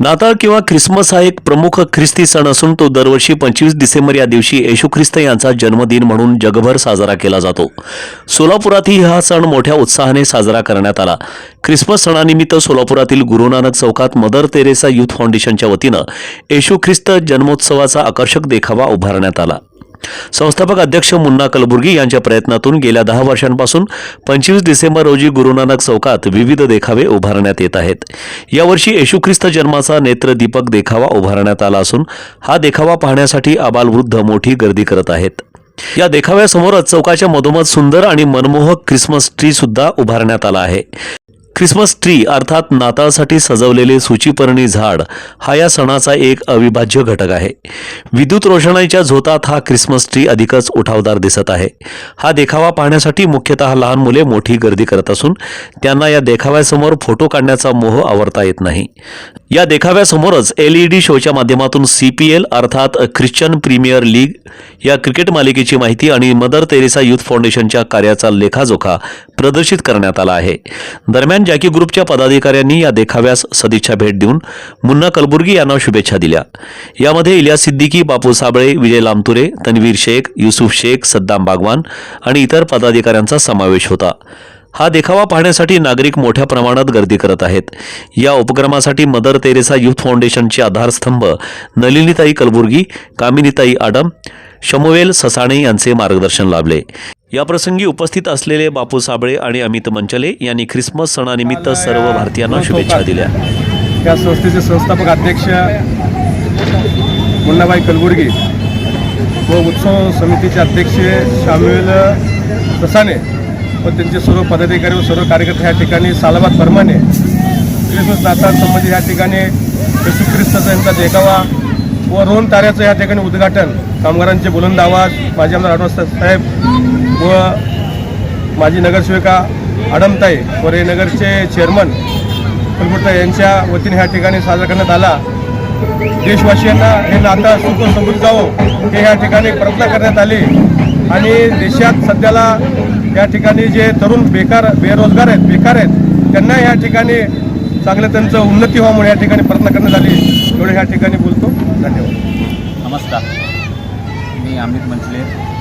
नाताळ किंवा ख्रिसमस हा एक प्रमुख ख्रिस्ती सण असून तो दरवर्षी पंचवीस डिसेंबर या दिवशी येशू ख्रिस्त यांचा जन्मदिन म्हणून जगभर साजरा केला जातो. सोलापुरातही हा सण मोठ्या उत्साहाने साजरा करण्यात आला. ख्रिसमस सणानिमित्त सोलापुरातील गुरु नानक चौकात मदर तेरेसा युथ फाउंडेशनच्या वतीनं येशू ख्रिस्त जन्मोत्सवाचा आकर्षक देखावा उभारण्यात आला. संस्थापक अध्यक्ष मुन्ना कलबुर्गी यांच्या प्रयत्नातून गेल्या दहा वर्षांपासून पंचवीस डिसेंबर रोजी गुरुनानक चौकात विविध देखावे उभारण्यात येत आहेत. यावर्षी येशू ख्रिस्त जन्माचा नेत्रदीपक देखावा उभारण्यात आला असून हा देखावा पाहण्यासाठी आबालवृद्ध मोठी गर्दी करत आहेत. या देखाव्यासमोरच चौकाच्या मधोमध सुंदर आणि मनमोहक ख्रिसमस ट्री सुद्धा उभारण्यात आला आहे. ख्रिसमस ट्री अर्थात नाताळसाठी सजवलेले सूचीपर्णी झाड हा या सणाचा एक अविभाज्य घटक आहे. विद्युत रोषणाईच्या झोतात हा ख्रिसमस ट्री अधिकच उठावदार दिसत आहे. हा देखावा पाहण्यासाठी मुख्यतः लहान मुले मोठी गर्दी करत असून त्यांना या देखाव्यासमोर फोटो काढण्याचा मोह आवरता येत नाही. या देखाव्यासमोरच एल ई डी शोच्या माध्यमातून सी पी एल अर्थात ख्रिश्चन प्रीमियर लीग या क्रिकेट मालिकेची माहिती आणि मदर तेरेसा युथ फाउंडेशनच्या कार्याचा लेखाजोखा प्रदर्शित करण्यात आला आहे. दरम्यान जॅकी ग्रुपच्या पदाधिकाऱ्यांनी या देखाव्यास सदिच्छा भेट देऊन मुन्ना कलबुर्गी यांना शुभेच्छा दिल्या. यामध्ये इलिया सिद्दीकी बापू साबळे विजय लामतुरे तन्वीर शेख युसुफ शेख सद्दाम बागवान आणि इतर पदाधिकाऱ्यांचा समावेश होता. हा देखावा पाहण्यासाठी नागरिक मोठ्या प्रमाणात गर्दी करत आहेत. या उपक्रमासाठी मदर तेरेसा युथ फाउंडेशनचे आधारस्तंभ नलिनीताई कलबुर्गी कामिनीताई आडम शमुवेल ससाणे यांचे मार्गदर्शन लाभले. याप्रसंगी उपस्थित असलेले बापू साबळे आणि अमित मंचले यांनी ख्रिसमस सणानिमित्त सर्व भारतीयांना शुभेच्छा दिल्या. या संस्थेचे संस्थापक अध्यक्ष मुन्नाबाई कलबुर्गी व उत्सव समितीचे अध्यक्ष शामिल ससाने व त्यांचे सर्व पदाधिकारी व सर्व कार्यकर्ते या ठिकाणी सालाबाद परमाने क्रिसमस नाताळ संबंधित या ठिकाणी येशू ख्रिस्ताचा यांचा देखावा व रोहन ताऱ्याचं या ठिकाणी उद्घाटन. कामगारांचे बुलंद आवाज माजी आमदार साहेब व माजी नगरसेविका आडमताई व रेनगरचे चेअरमन कुलगुट्टा यांच्या वतीने ह्या ठिकाणी साजरा करण्यात आला. देशवासियांना हे नातं सुख समृद्ध जावं हे ह्या ठिकाणी प्रयत्न करण्यात आली. आणि देशात सध्याला या ठिकाणी जे तरुण बेकार बेरोजगार आहेत बेकार आहेत त्यांना या ठिकाणी चांगलं त्यांचं उन्नती व्हावं म्हणून या ठिकाणी प्रयत्न करण्यात आली. एवढं ह्या ठिकाणी बोलतो. धन्यवाद. नमस्कार. मी Amit Manchale.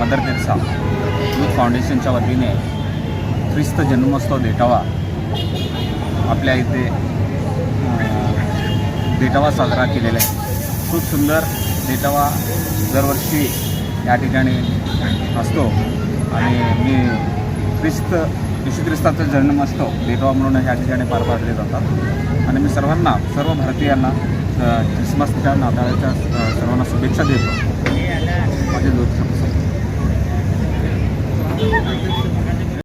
Mother Teresa youth फाउंडेशनच्या वतीने ख्रिस्त जन्मोत्सव देटावा आपल्या इथे देटावा साजरा केलेला आहे. खूप सुंदर देटावा दरवर्षी या ठिकाणी असतो. आणि मी ख्रिस्त येशू ख्रिस्ताचा जन्म असतो देटावा म्हणून या ठिकाणी पार पाडले जातात. आणि मी सर्वांना सर्व भारतीयांना ख्रिसमसच्या नाताळाच्या सर्वांना शुभेच्छा देतो. माझे दोन